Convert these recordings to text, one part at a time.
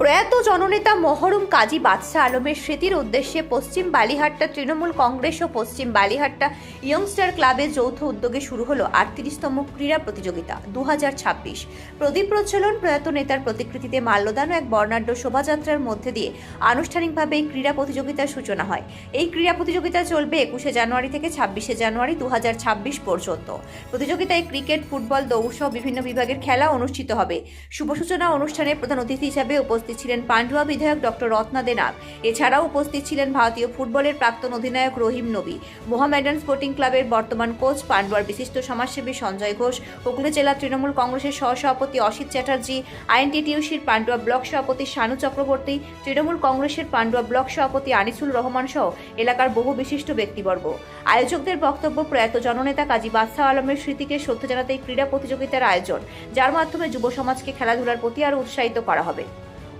প্রয়াত জননেতা মহরুম কাজী বাদশাহ আলমের স্মৃতির উদ্দেশ্যে পশ্চিম বালিহাট্টা তৃণমূল কংগ্রেস ও পশ্চিম বালিহাট্টা ইয়ংস্টার ক্লাবের যৌথ উদ্যোগে শুরু হলো আটত্রিশতম ক্রীড়া প্রতিযোগিতা দু হাজার ছাব্বিশ। প্রদীপ প্রজ্বলন প্রয়াত নেতার প্রতিকৃতিতে মাল্যদান এক বর্ণাঢ্য শোভাযাত্রার মধ্যে দিয়ে আনুষ্ঠানিকভাবে এই ক্রীড়া প্রতিযোগিতার সূচনা হয়। এই ক্রীড়া প্রতিযোগিতা চলবে একুশে জানুয়ারি থেকে ছাব্বিশে জানুয়ারি দু হাজার ছাব্বিশ পর্যন্ত। প্রতিযোগিতায় ক্রিকেট, ফুটবল, দৌড় সহ বিভিন্ন বিভাগের খেলা অনুষ্ঠিত হবে। শুভ সূচনা অনুষ্ঠানে প্রধান অতিথি হিসাবে উপস্থিত ছিলেন পান্ডুয়া বিধায়ক ডক্টর রত্না দেনাগ এছাড়াও উপস্থিত ছিলেন ভারতীয় ফুটবলের প্রাক্তন অধিনায়ক রহিম নবী, মোহামেডান স্পোর্টিং ক্লাবের বর্তমান কোচ পান্ডুয়ার বিশিষ্ট সমাজসেবী সঞ্জয় ঘোষ, হুগলি জেলা তৃণমূল কংগ্রেসের সহসভাপতি অসিত চ্যাটার্জি, আইএনটিটিউসির পান্ডুয়া ব্লক সভাপতি শানু চক্রবর্তী, তৃণমূল কংগ্রেসের পান্ডুয়া ব্লক সভাপতি আনিসুল রহমান সহ এলাকার বহু বিশিষ্ট ব্যক্তিবর্গ। আয়োজকদের বক্তব্য প্রয়াত জননেতা কাজী বাদশাহ আলমের স্মৃতিকে শ্রদ্ধা জানাতে ক্রীড়া প্রতিযোগিতার আয়োজন, যার মাধ্যমে যুব সমাজকে খেলাধুলার প্রতি আরও উৎসাহিত করা হবে।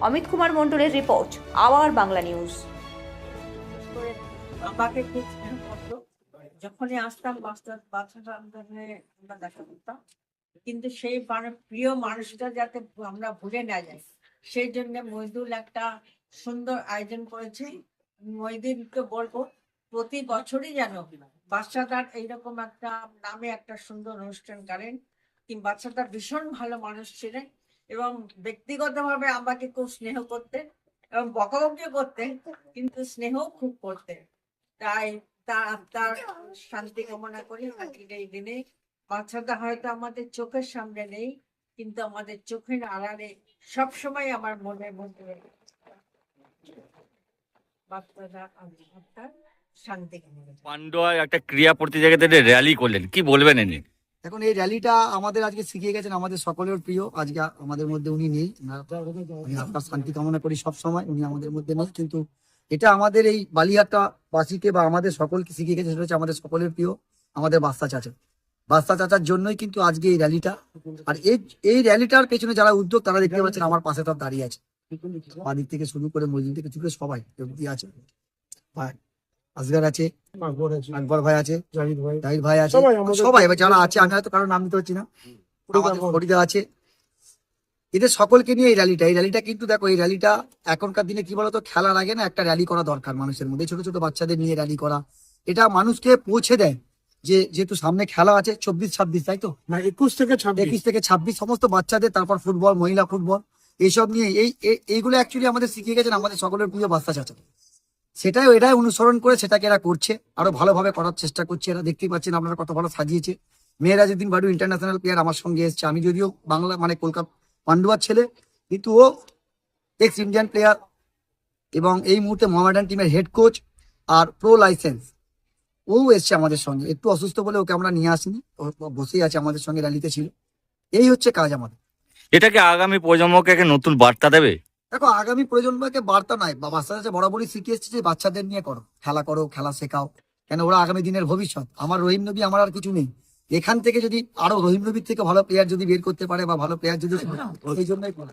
অমিত কুমার মণ্ডলের রিপোর্ট আওয়ার বাংলা নিউজ। আমাকে যখনই আসতাম মাস্টার বাচ্চাটা আমরা দেখা করতাম। কিন্তু সেই মানে প্রিয় মানুষটা যাতে আমরা ভুলে না যাই, সেই জন্য মহিদুল একটা সুন্দর আয়োজন করেছে। মহিদুলকে বলব, প্রতি বছরই যেন বাচ্চাটার এইরকম একটা নামে একটা সুন্দর অনুষ্ঠান করেন বাচ্চাটা ভীষণ ভালো মানুষ ছিলেন। এবং ব্যক্তিগতভাবে আমাকে খুব স্নেহ করতেন এবং বকাবকিও করতেন, কিন্তু স্নেহ খুব করতেন। তাই তার শান্তি কামনা করি এই দিনে। বাচ্চাটা হয়তো আমাদের চোখের সামনে নেই, কিন্তু আমাদের চোখের আড়ালে সবসময় আমার মনের মধ্যে বাচ্চাটা শান্তি কামনা। একটা ক্রিয়া প্রতিযোগিতাতে র্যালি করলেন, কি বলবেন এনে এখন এই র্যালিটা আমাদের আজকে শিখিয়ে গেছেন আমাদের সকলের প্রিয়। আজকে আমাদের মধ্যে উনি নেই। আপনার শান্তি কামনা করি সব সময় উনি আমাদের মধ্যে নেই। কিন্তু এটা আমাদের এই বালিয়াটা বাসীকে বা আমাদের সকলকে শিখিয়ে গেছে, সেটা হচ্ছে আমাদের সকলের প্রিয়, আমাদের বাস্তা চাচা। বাস্তা চাচার জন্যই কিন্তু আজকে এই র্যালিটা আর এই এই র্যালিটার পেছনে যারা উদ্যোগ, তারা দেখতে পাচ্ছেন আমার পাশে তার দাঁড়িয়ে আছে। বাদিক থেকে শুরু করে মসজিদ থেকে শুরু করে সবাই আছে। আসগার আছে আকবর ভাই আছে জাহিদ ভাই। আছে সবাই এবার যারা আছে আমি হয়তো কারোর নাম দিতে পারছি না। ফরিদা আছে। এদের সকলকে নিয়ে এই র্যালিটা এই র্যালিটা কিন্তু দেখো এই র্যালিটা এখনকার দিনে কি বলতো খেলার আগে না একটা র্যালি করা দরকার মানুষের মধ্যে ছোট ছোট বাচ্চাদের নিয়ে র্যালি করা। এটা মানুষকে পৌঁছে দেয় যে যেহেতু সামনে খেলা আছে চব্বিশ ছাব্বিশ তাই তো? না একুশ থেকে ছাব্বিশ। একুশ থেকে ছাব্বিশ সমস্ত বাচ্চাদের তারপর ফুটবল মহিলা ফুটবল এইসব নিয়ে এই এই- এইগুলো অ্যাকচুয়ালি আমাদের শিখিয়ে গেছেন আমাদের সকলের প্রিয় বাচ্চা চাচা সেটাই এরাই অনুসরণ করে সেটাকে এরা করছে। আরও ভালোভাবে করার চেষ্টা করছে এরা। দেখতেই পাচ্ছেন আপনারা কত ভালো সাজিয়েছে। মেয়েরা যেদিন বাড়ু ইন্টারন্যাশনাল প্লেয়ার আমার সঙ্গে এসছে। আমি যদিও বাংলা মানে কলকাতা পান্ডুয়ার ছেলে, কিন্তু ও এক্স ইন্ডিয়ান প্লেয়ার এবং এই মুহূর্তে মোহামেডান টিমের হেড কোচ আর প্রো লাইসেন্স ও এসছে আমাদের সঙ্গে। একটু অসুস্থ বলে ওকে আমরা নিয়ে আসিনি। বসেই আছে আমাদের সঙ্গে র্যালিতে ছিল। এই হচ্ছে কাজ আমাদের। এটাকে আগামী প্রজন্মকে নতুন বার্তা দেবে? দেখো আগামী প্রজন্মকে বার্তা নয় বা বাচ্চারা যে বরাবরই শিখে এসছে যে বাচ্চাদের নিয়ে করো। খেলা করো খেলা শেখাও। কেন ওরা আগামী দিনের ভবিষ্যৎ? আমার রহিম নবী আমার আর কিছু নেই। এখান থেকে যদি আরও রহিম নবীর থেকে ভালো প্লেয়ার যদি বের করতে পারে বা ভালো প্লেয়ার যদি এই জন্যই করা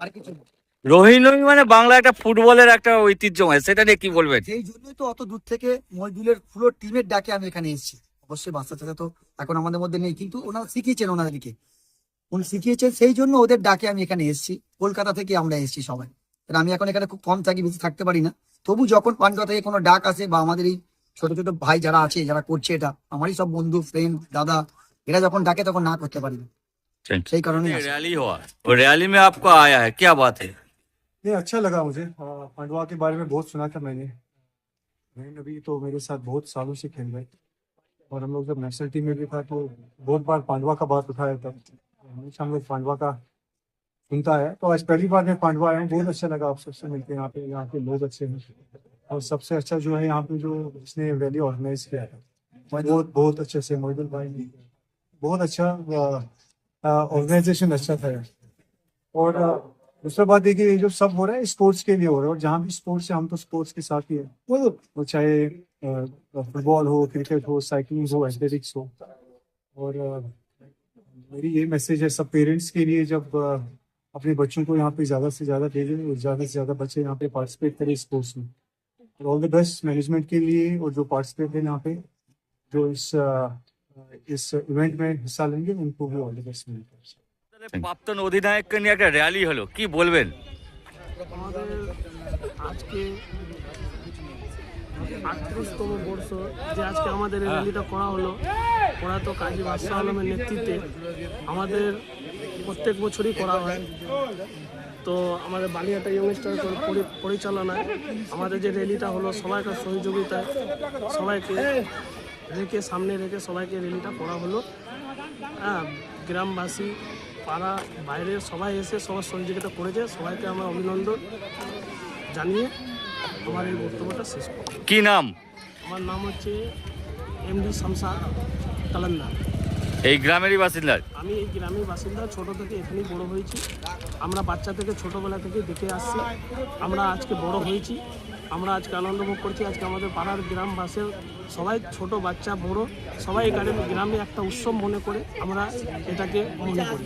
আর কিছু না। রোহিণী মানে বাংলা একটা ফুটবলের একটা ঐতিহ্যময় সেটা নিয়ে কি বলবেন? সেই জন্যই তো অত দূর থেকে মজদুলের পুরো টিমের ডাকে আমি এখানে এসেছি। অবশ্যই বাচ্চা চাচা তো এখন আমাদের মধ্যে নেই কিন্তু ওনারা শিখিয়েছেন ওনাদেরকে। উনি শিখিয়েছেন সেই জন্য ওদের ডাকে আমি এখানে এসেছি কলকাতা থেকে আমরা এসেছি সবাই কারণ আমি এখন এখানে খুব কম থাকি বেশি থাকতে পারি না তবু যখন পান্ডুয়া থেকে কোনো ডাক আসে বা আমাদের এই ছোট ছোট ভাই যারা আছে যারা করছে এটা আমারই সব বন্ধু ফ্রেন্ড দাদা এরা যখন ডাকে তখন না করতে পারি না সেই কারণে रैली हुआ और रैली में आपको आया है क्या बात है नहीं अच्छा लगा मुझे आ, पांडवा के बारे में बहुत सुना था मैंने नहीं अभी तो मेरे साथ बहुत सालों से खेल रहे और हम लोग जब नेशनल टीम में भी था तो बहुत बार पांडवा का बात उठाया था हमेशा हम लोग पांडवा का सुनता है। तो आज पहली बार मैं पांडवा आया हूँ। बहुत अच्छा लगा आप सबसे मिलके। यहाँ पे, यहाँ के लोग अच्छे हैं। और सबसे अच्छा जो है, यहाँ पे जो इसने रैली ऑर्गेनाइज किया था बहुत बहुत अच्छे से मोहिदुल भाई ने। बहुत अच्छा ऑर्गेनाइजेशन अच्छा था। और दूसरा बात देखिए, ये जो सब हो रहा है स्पोर्ट्स के लिए हो रहा है। और जहाँ भी स्पोर्ट्स है, हम तो स्पोर्ट्स के साथ ही है। वो चाहे फुटबॉल हो क्रिकेट हो साइकिलिंग हो एथलेटिक्स हो। और मेरी ये मैसेज है सब पेरेंट्स के लिए जब अ, अपने बच्चों को यहाँ पे ज्यादा से ज्यादा भेजें और ज्यादा से ज्यादा बच्चे यहाँ पे पार्टिसिपेट करें स्पोर्ट्स में और ऑल द बेस्ट मैनेजमेंट के लिए और जो पार्टिसिपेट है यहाँ पे जो इस अ, इस इवेंट में हिस्सा लेंगे उनको भी ऑल द बेस्ट मिलता है প্রাক্তন অধিনায়ককে নিয়ে একটা র্যালি হলো কি বলবেন আমাদের আজকে আটত্রিশতম বর্ষ যে আজকে আমাদের এই র্যালিটা করা হলো, করা তো কাজী বাদশাহ আলমের নেতৃত্বে। আমাদের প্রত্যেক বছরই করা হয়। তো আমাদের বালিয়াটা ইয়ংস্টার পরিচালনায় আমাদের যে র্যালিটা হলো, সবাইকার সহযোগিতায় সবাইকে রেখে, সামনে রেখে সবাইকে র্যালিটা করা হলো। হ্যাঁ গ্রামবাসী, পাড়া বাইরের সবাই এসে সবার সহযোগিতা করেছে। সবাইকে আমরা অভিনন্দন জানিয়ে আমার এই বক্তব্যটা শেষ করব কি নাম? আমার নাম হচ্ছে এমডি শামসা কালান্দার। এই গ্রামেরই বাসিন্দা? আমি এই গ্রামের বাসিন্দা ছোট থেকে এখানেই বড় হয়েছি। আমরা বাচ্চা থেকে ছোটবেলা থেকে দেখে আসছি। আমরা আজকে বড় হয়েছি। আমরা আজকে আনন্দ ভোগ করছি। আজকে আমাদের পাড়ার গ্রামবাসীর সবাই ছোট বাচ্চা বড় সবাই গ্রামে গ্রামে একটা উৎসব মনে করে আমরা এটাকে মনে করি।